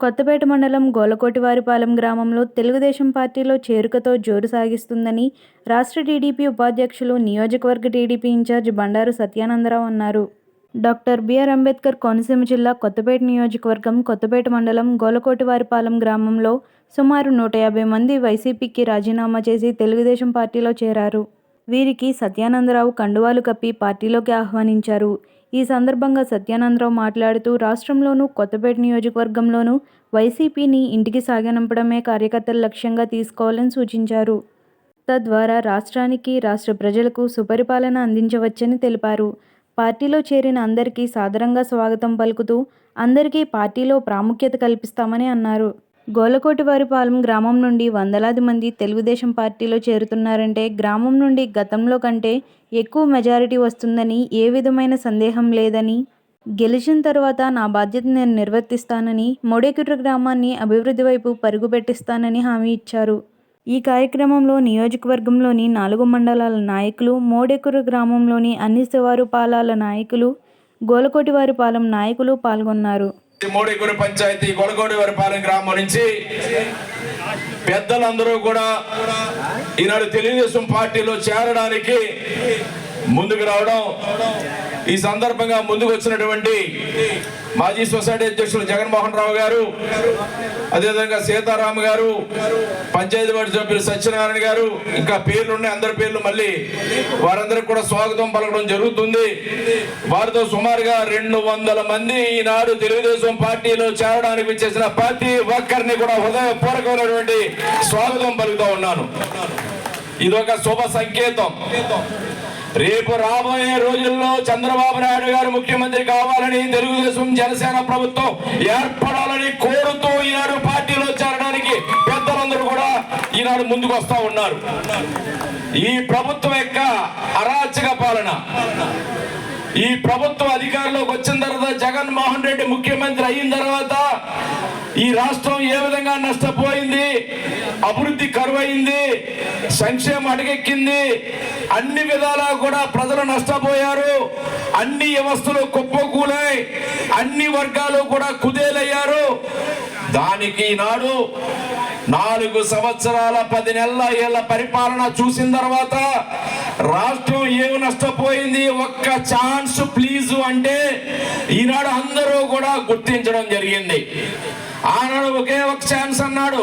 కొత్తపేట మండలం గోలకోటివారిపాలెం గ్రామంలో తెలుగుదేశం పార్టీలో చేరుకతో జోరు సాగిస్తుందని రాష్ట్ర టీడీపీ ఉపాధ్యక్షులు నియోజకవర్గ టీడీపీ ఇన్ఛార్జ్ బండారు సత్యానందరావు అన్నారు. డాక్టర్ బిఆర్ అంబేద్కర్ కోనసీమ జిల్లా కొత్తపేట నియోజకవర్గం కొత్తపేట మండలం గోలకోటివారిపాలెం గ్రామంలో సుమారు నూట యాభై మంది వైసీపీకి రాజీనామా చేసి తెలుగుదేశం పార్టీలో చేరారు. వీరికి సత్యానందరావు కండువాలు కప్పి పార్టీలోకి ఆహ్వానించారు. ఈ సందర్భంగా సత్యానందరావు మాట్లాడుతూ రాష్ట్రంలోనూ కొత్తపేట నియోజకవర్గంలోనూ వైసీపీని ఇంటికి సాగనంపడమే కార్యకర్తల లక్ష్యంగా తీసుకోవాలని సూచించారు. తద్వారా రాష్ట్రానికి రాష్ట్ర ప్రజలకు సుపరిపాలన అందించవచ్చని తెలిపారు. పార్టీలో చేరిన అందరికీ సాదరంగా స్వాగతం పలుకుతూ అందరికీ పార్టీలో ప్రాముఖ్యత కల్పిస్తామని అన్నారు. గోలకోటివారిపాలెం గ్రామం నుండి వందలాది మంది తెలుగుదేశం పార్టీలో చేరుతున్నారంటే గ్రామం నుండి గతంలో కంటే ఎక్కువ మెజారిటీ వస్తుందని ఏ విధమైన సందేహం లేదని గెలిచిన తర్వాత నా బాధ్యత నేను నిర్వర్తిస్తానని మోడేకుట్ర గ్రామాన్ని అభివృద్ధి వైపు పరుగు పెట్టిస్తానని హామీ ఇచ్చారు. ఈ కార్యక్రమంలో నియోజకవర్గంలోని నాలుగు మండలాల నాయకులు మోడేకురు గ్రామంలోని అన్ని శివారు పాలాల నాయకులు గోలకోటివారిపాలెం నాయకులు పాల్గొన్నారు. మోడీగురి పంచాయతీ గొలగోడివారి పాలెం గ్రామం నుంచి పెద్దలందరూ కూడా ఈనాడు తెలుగుదేశం పార్టీలో చేరడానికి ముందుకు రావడం. ఈ సందర్భంగా ముందుకు వచ్చినటువంటి మాజీ సొసైటీ అధ్యక్షులు జగన్మోహన్ రావు గారు అదేవిధంగా సీతారామ గారు పంచాయతీ వార్డు సభ్యులు సత్యనారాయణ గారు ఇంకా పేర్లు ఉన్నాయి అందరి పేర్లు మళ్ళీ వారందరికి కూడా స్వాగతం పలకడం జరుగుతుంది. వారితో సుమారుగా రెండు వందల మంది ఈనాడు తెలుగుదేశం పార్టీలో చేరడానికి చేసిన ప్రతి ఒక్కరిని కూడా హృదయపూర్వకమైనటువంటి స్వాగతం పలుకుతూ ఉన్నాను. ఇదొక శుభ సంకేతం. రేపు రాబోయే రోజుల్లో చంద్రబాబు నాయుడు గారు ముఖ్యమంత్రి కావాలని తెలుగుదేశం జనసేన ప్రభుత్వం ఏర్పడాలని కోరుతూ ఈనాడు పార్టీలో చేరడానికి పెద్దలందరూ కూడా ఈనాడు ముందుకు వస్తా ఉన్నారు. ఈ ప్రభుత్వం యొక్క అరాచక పాలన ఈ ప్రభుత్వం అధికారంలోకి వచ్చిన తర్వాత జగన్మోహన్ రెడ్డి ముఖ్యమంత్రి అయిన తర్వాత ఈ రాష్ట్రం ఏ విధంగా నష్టపోయింది అభివృద్ధి కరువైంది సంక్షేమం అడగెక్కింది అన్ని విధాలా కూడా ప్రజలు నష్టపోయారు అన్ని వ్యవస్థలు కుప్పకూలాయి అన్ని వర్గాలు కూడా కుదేలయ్యారు. దానికి ఈనాడు నాలుగు సంవత్సరాల పది నెలల ఏళ్ళ పరిపాలన చూసిన తర్వాత రాష్ట్రం ఏమి నష్టపోయింది? ఒక్క ఛాన్స్ ప్లీజ్ అంటే ఈనాడు అందరూ కూడా గుర్తించడం జరిగింది. ఆనాడు ఒకే ఒక ఛాన్స్ అన్నాడు.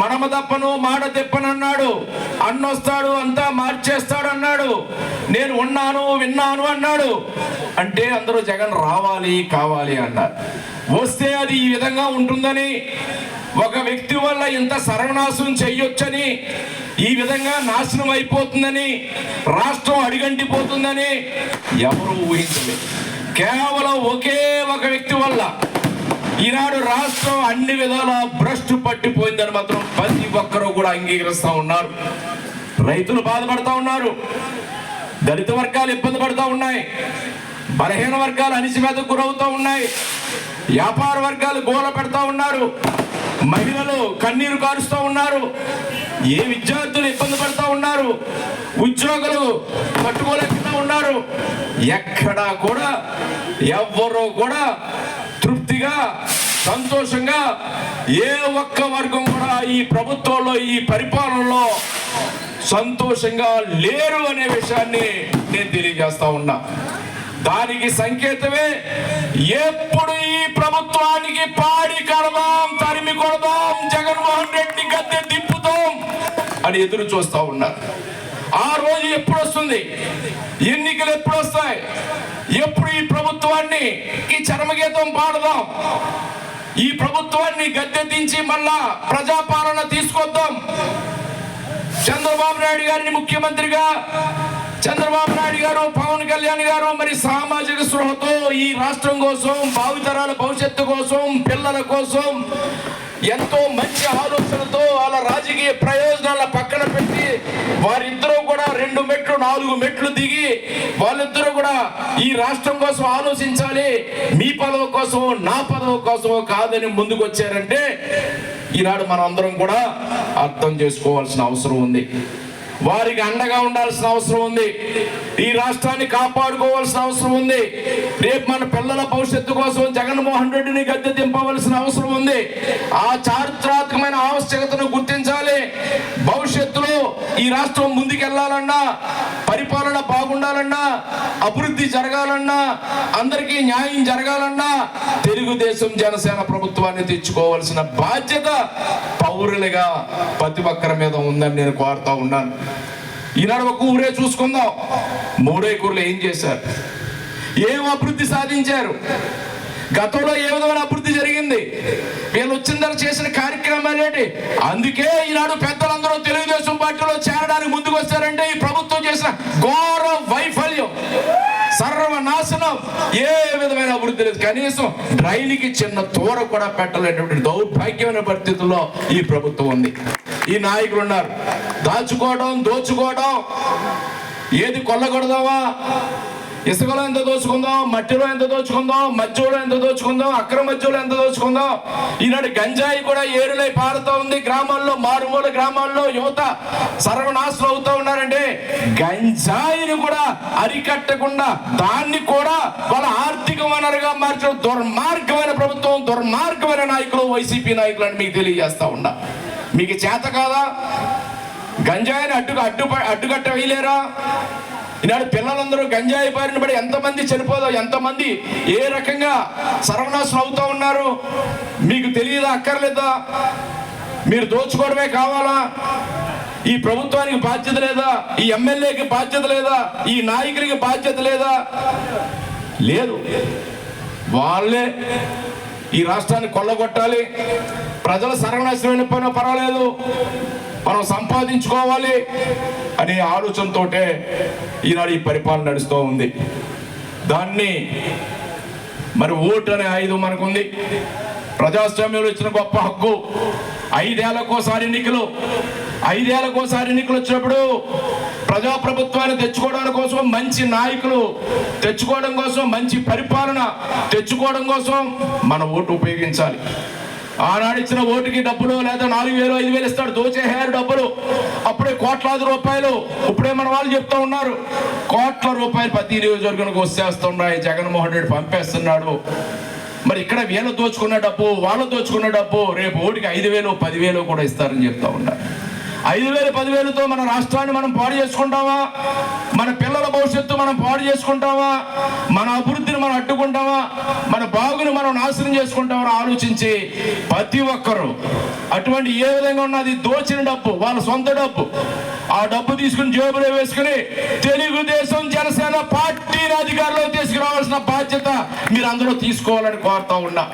మనమ తప్పను మాట తిప్పను అన్నాడు అన్నొస్తాడు అంతా మార్చేస్తాడు అన్నాడు నేను ఉన్నాను విన్నాను అన్నాడు. అంటే అందరూ జగన్ రావాలి కావాలి అన్నారు. వస్తే అది ఈ విధంగా ఉంటుందని ఒక వ్యక్తి వల్ల ఇంత సర్వనాశనం చేయొచ్చని ఈ విధంగా నాశనం అయిపోతుందని రాష్ట్రం అడిగంటిపోతుందని ఎవరు ఊహించలేదు. కేవలం ఒకే ఒక వ్యక్తి వల్ల ఈనాడు రాష్ట్రం అన్ని విధాల భ్రష్టు పట్టిపోయిందని మాత్రం ప్రతి ఒక్కరూ కూడా అంగీకరిస్తూ ఉన్నారు. రైతులు బాధపడతా ఉన్నారు. దళిత వర్గాలు ఇబ్బంది పడుతూ ఉన్నాయి. బలహీన వర్గాలు అణిచివేతకు గురవుతూ ఉన్నాయి. వ్యాపార వర్గాలు గోల పెడతా ఉన్నారు. మహిళలు కన్నీరు కారుస్తూ ఉన్నారు. ఏ విద్యార్థులు ఇబ్బంది పడుతూ ఉన్నారు. ఉద్యోగులు పట్టుకోలేకుండా ఉన్నారు. ఎక్కడా కూడా ఎవ్వరూ కూడా తృప్తిగా సంతోషంగా ఏ ఒక్క వర్గం కూడా ఈ ప్రభుత్వంలో ఈ పరిపాలనలో సంతోషంగా లేరు అనే విషయాన్ని నేను తెలియజేస్తా ఉన్నా. దానికి సంకేతమే. ఎప్పుడు ఈ ప్రభుత్వానికి పాడి కడదాం తరిమి కొడదాం జగన్మోహన్ రెడ్డి గద్దె దింపుతాం అని ఎదురు చూస్తా ఉన్నారు. ఆ రోజు ఎప్పుడు వస్తుంది? ఎన్నికలు ఎప్పుడు వస్తాయి? ఎప్పుడు ఈ ప్రభుత్వాన్ని ఈ చరమగీతం పాడదాం? ఈ ప్రభుత్వాన్ని గద్దె దించి మళ్ళా ప్రజాపాలన తీసుకొద్దాం? చంద్రబాబు నాయుడు గారిని ముఖ్యమంత్రిగా చంద్రబాబు నాయుడు గారు పవన్ కళ్యాణ్ గారు మరి సామాజిక స్పృహతో ఈ రాష్ట్రం కోసం భావితరాల భవిష్యత్తు కోసం పిల్లల కోసం ఎంతో మంచి ఆలోచనతో వాళ్ళ రాజకీయ ప్రయోజనాల పక్కన పెట్టి వారిద్దరూ కూడా రెండు మెట్లు నాలుగు మెట్లు దిగి వాళ్ళిద్దరూ కూడా ఈ రాష్ట్రం కోసం ఆలోచించాలి. మీ పదవి కోసం నా పదవి కోసం కాదని ముందుకు వచ్చారంటే ఈనాడు మనం అందరం కూడా అర్థం చేసుకోవాల్సిన అవసరం ఉంది. వారికి అండగా ఉండాల్సిన అవసరం ఉంది. ఈ రాష్ట్రాన్ని కాపాడుకోవాల్సిన అవసరం ఉంది. రేపు మన పిల్లల భవిష్యత్తు కోసం జగన్మోహన్ రెడ్డిని గద్దె దింపవలసిన అవసరం ఉంది. ఆ రాష్ట్రం ముందుకెళ్ళాలన్నా పరిపాలన బాగుండాలన్నా అభివృద్ధి జరగాలన్నా అందరికీ న్యాయం జరగాలన్నా తెలుగుదేశం జనసేన ప్రభుత్వాన్ని తెచ్చుకోవాల్సిన బాధ్యత పౌరులుగా ప్రతి ఒక్కరి మీద ఉందని నేను కోరుతా ఉన్నాను. ఈనాడు ఒక ఊరే చూసుకుందాం. మూడే కూరలు ఏం చేశారు? ఏం అభివృద్ధి సాధించారు? గతంలో ఏ విధమైన అభివృద్ధి జరిగింది? వీళ్ళు వచ్చిన చేసిన కార్యక్రమాలు ఏంటి? అందుకే ఈనాడు పెద్దలందరూ ఘోర వైఫల్యం. సర్వనాశనం. ఏ విధమైన అభివృద్ధి లేదు. కనీసం రైలుకి చిన్న తోర కూడా పెట్టలేనటువంటి దౌర్భాగ్యమైన పరిస్థితుల్లో ఈ ప్రభుత్వం ఉంది. ఈ నాయకులు ఉన్నారు. దాచుకోవడం దోచుకోవడం. ఏది కొల్లగొడదావా ఇసుకలో ఎంత దోచుకుందాం మట్టిలో ఎంత దోచుకుందాం మధ్యలో ఎంత దోచుకుందాం అక్రమ మధ్యలో ఎంత దోచుకుందాం? ఈనాడు గంజాయి కూడా ఏరులై పారుతూ ఉంది గ్రామాల్లో మారుమూల గ్రామాల్లో యువత సర్వనాశనం అవుతా ఉన్నారంటే గంజాయిని కూడా అరికట్టకుండా దాన్ని కూడా వాళ్ళ ఆర్థిక వనరుగా మార్చడం దుర్మార్గమైన ప్రభుత్వం దుర్మార్గమైన నాయకులు వైసీపీ నాయకులు అని మీకు తెలియజేస్తా ఉన్నా. మీకు చేత కాదా? గంజాయిని అడ్డు అడ్డు అడ్డుకట్ట వేయలేరా ఈనాడు పిల్లలందరూ గంజాయి బారిన పడి ఎంతమంది చనిపోదో ఎంతమంది ఏ రకంగా సర్వనాశనం అవుతూ ఉన్నారు మీకు తెలియదా అక్కర్లేదా? మీరు దోచుకోవడమే కావాలా? ఈ ప్రభుత్వానికి బాధ్యత లేదా? ఈ ఎమ్మెల్యేకి బాధ్యత లేదా? ఈ నాయకుడికి బాధ్యత లేదా? లేదు. వాళ్ళే ఈ రాష్ట్రాన్ని కొల్లగొట్టాలి. ప్రజల సర్వనాశనమైన పని పర్వాలేదు. మనం సంపాదించుకోవాలి అనే ఆలోచనతోటే ఈనాడు ఈ పరిపాలన నడుస్తూ ఉంది. దాన్ని మరి ఓటు అనే ఆయుధం మనకుంది. ప్రజాస్వామ్యంలో ఇచ్చిన గొప్ప హక్కు ఐదేళ్ళకోసారి ఎన్నికలు ఐదేళ్ళకోసారి ఎన్నికలు వచ్చినప్పుడు ప్రజాప్రభుత్వాన్ని తెచ్చుకోవడం కోసం మంచి నాయకులు తెచ్చుకోవడం కోసం మంచి పరిపాలన తెచ్చుకోవడం కోసం మన ఓటు ఉపయోగించాలి. ఆనాడు ఇచ్చిన ఓటుకి డబ్బులు లేదా నాలుగు వేలు ఐదు వేలు ఇస్తాడు. దోచేసారు డబ్బులు. అప్పుడే కోట్లాది రూపాయలు. ఇప్పుడే మన వాళ్ళు చెప్తా ఉన్నారు. కోట్ల రూపాయలు ప్రతి నియోజకవర్గానికి వచ్చేస్తున్నాయి. జగన్మోహన్ రెడ్డి పంపేస్తున్నాడు. మరి ఇక్కడ వీళ్ళు దోచుకున్న డబ్బు వాళ్ళు దోచుకున్న డబ్బు రేపు ఓటికి ఐదు వేలు పదివేలు కూడా ఇస్తారని చెప్తా ఉన్నారు. ఐదు వేలు పదివేలతో మన రాష్ట్రాన్ని మనం పాడు చేసుకుంటామా? మన పిల్లల భవిష్యత్తు మనం పాడు చేసుకుంటామా? మన అభివృద్ధిని మనం అడ్డుకుంటామా? మన బాగుని మనం నాశనం చేసుకుంటామని ఆలోచించి ప్రతి ఒక్కరు. అటువంటి ఏ విధంగా ఉన్నది దోచిన డబ్బు వాళ్ళ సొంత డబ్బు. ఆ డబ్బు తీసుకుని జేబులో వేసుకుని తెలుగుదేశం జనసేన పార్టీని అధికారంలో తీసుకురావాల్సిన బాధ్యత మీరు అందరూ తీసుకోవాలని కోరుతా ఉన్నా.